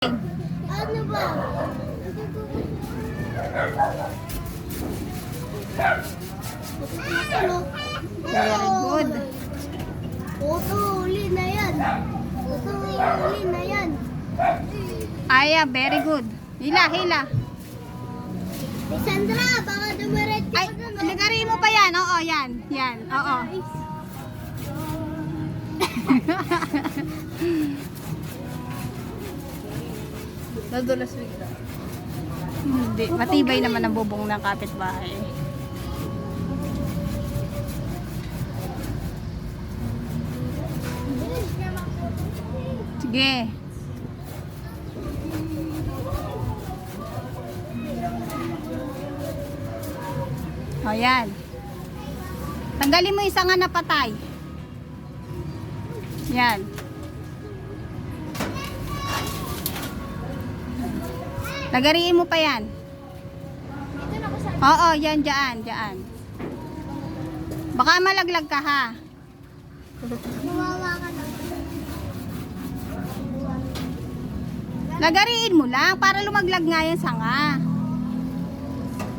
Ano ba? Very good. Oto, uli na yan. Oto, uli na yan. Aya, very good. Hila, hila. Sandra, baka dumiretso Ay, ka dun. oh. lagari mo pa yan. Oo, yan. Yan, oo. Nadulas bigla. Hindi, matibay naman ang bubong ng kapitbahay. Sige. O yan. Tanggalin mo isa nga napatay. Yan. Lagariin mo pa yan. Dito na ako sa... Oo, yan, dyan, dyan. Baka malaglag ka ha. Mawawa ka na. Lagariin mo lang para lumaglag nga yan sanga.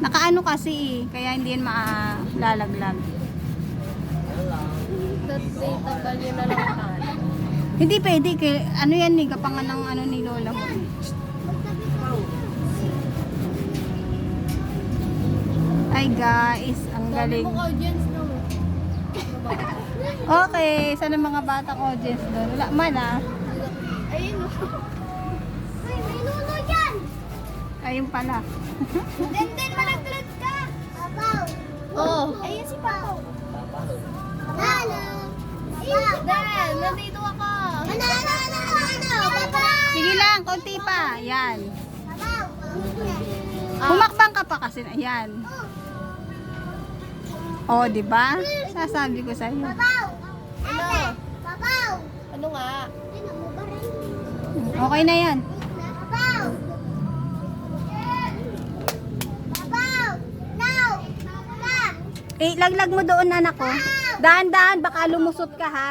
Nakaano kasi eh, kaya hindi yan maalalaglag. Hindi pwede, kay, ano yan eh, kapangan ng ano ni lola mo. Ay guys, ang galing. Audience no. Okay, saan ang mga batang audience doon? Wala man ah. Ayun o. Ay, may nuno dyan! Ayun pala. Denden, malaglag ka! Papaw! Oo. Ayun si Papaw. Lalo! Ayun, Dan, nandito ako. Ano, ano, ano, ano, ano? Papaw! Sige lang, konti pa. Yan. Papaw! Humakbang ka pa kasi. Ayan. Oh, di ba? Sasabi ko sa iyo. Ano? Ano nga? Okay na 'yan. Eh, laglag mo doon anak ko. Dahan-dahan, baka lumusot ka ha.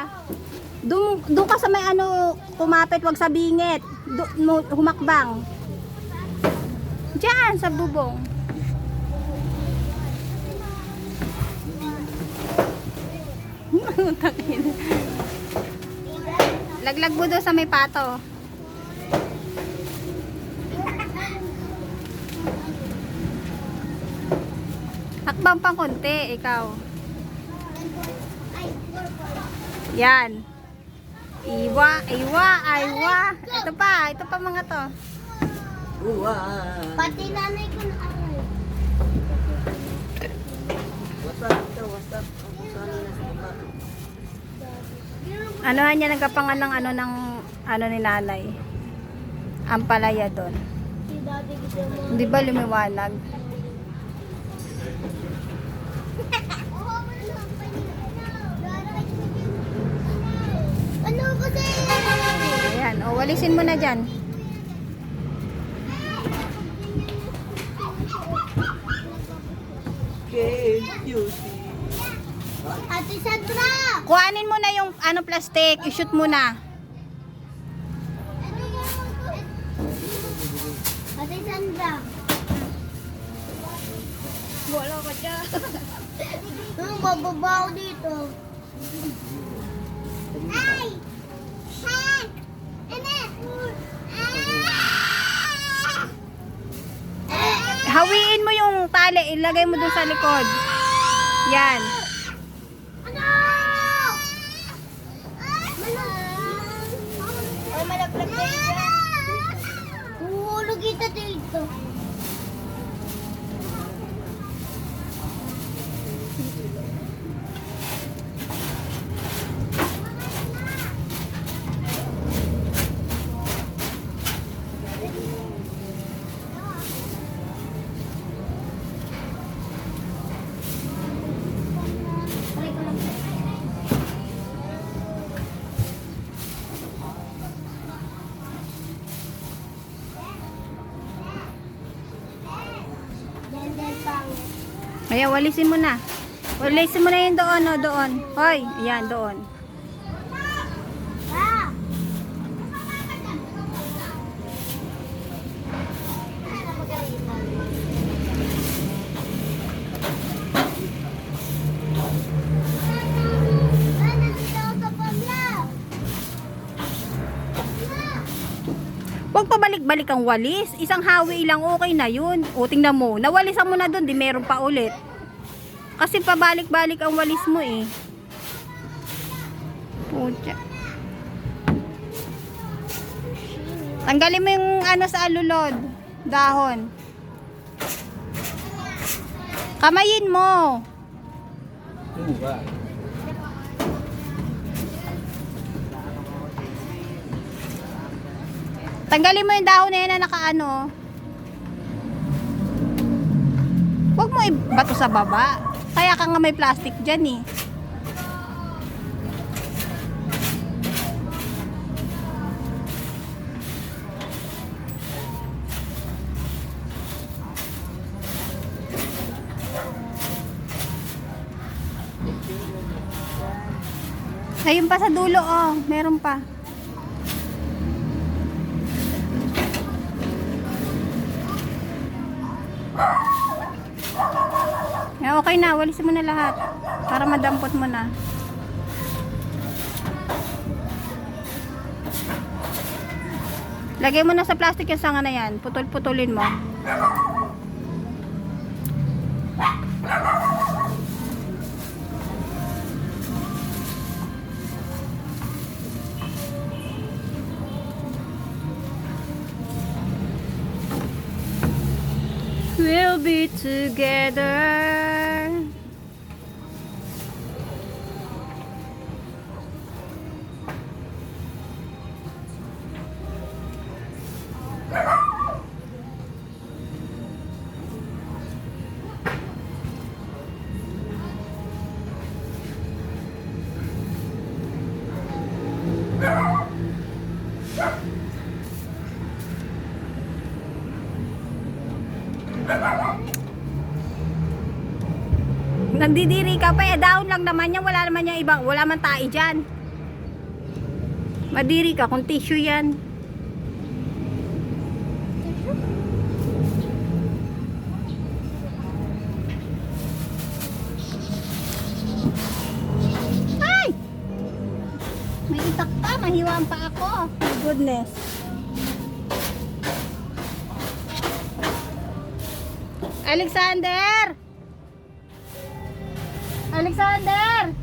Doon, doon ka sa may ano, kumapit, wag sa bingit. Doon humakbang. Diyan, sa bubong. Laglag mo doon sa may pato. Hakbang pang konti, ikaw. Yan. Iwa, iwa, aywa. Ito pa, ito pa mga to. pati nanay ko Ano niya nagkapangan ng ano ng ano ni nanay. Ang palaya doon. Si daddy gusto mo. Di ba lumiwanag? Ano kasi? Ayan, o walisin mo na dyan. Ate Sandra! Kuhanin mo na yung ano plastic, i-shoot mo na. Ate Sandra! Wala ka dyan. Hmm, bababa ako dito. Ay! Hank! Ano? Ah! Hawiin mo yung tali, ilagay mo dun sa likod. Yan. 走 Ayan, walisin mo na. Walisin mo na yun doon, o, doon. Hoy, ayan, doon. Pabalik-balik ang walis. Isang hawi lang okay na yun. O tingnan mo, nawalisan mo na doon, di meron pa ulit. Kasi pabalik-balik ang walis mo eh. Pucha. Tanggalin mo yung ano sa alulod. Dahon. Kamayin mo. Ano Tanggalin mo yung dahon na yan na nakaano. Huwag mo ibato sa baba. Kaya ka nga may plastic dyan eh. Ayun pa sa dulo oh, meron pa. Okay na, walisin mo na lahat. Para madampot mo na. Lagay mo na sa plastic yung sanga na yan. Putol-putulin mo. We'll be together. Nandidiri ka pa eh. Down lang naman yan. Wala naman yung ibang. Wala man tae dyan. Madiri ka kung tissue yan. Ay! May itak pa. Mahiwaan pa ako. My goodness. Alexander! Alexander!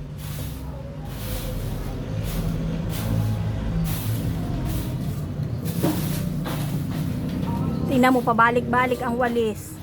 Tingnan mo, pabalik-balik ang walis.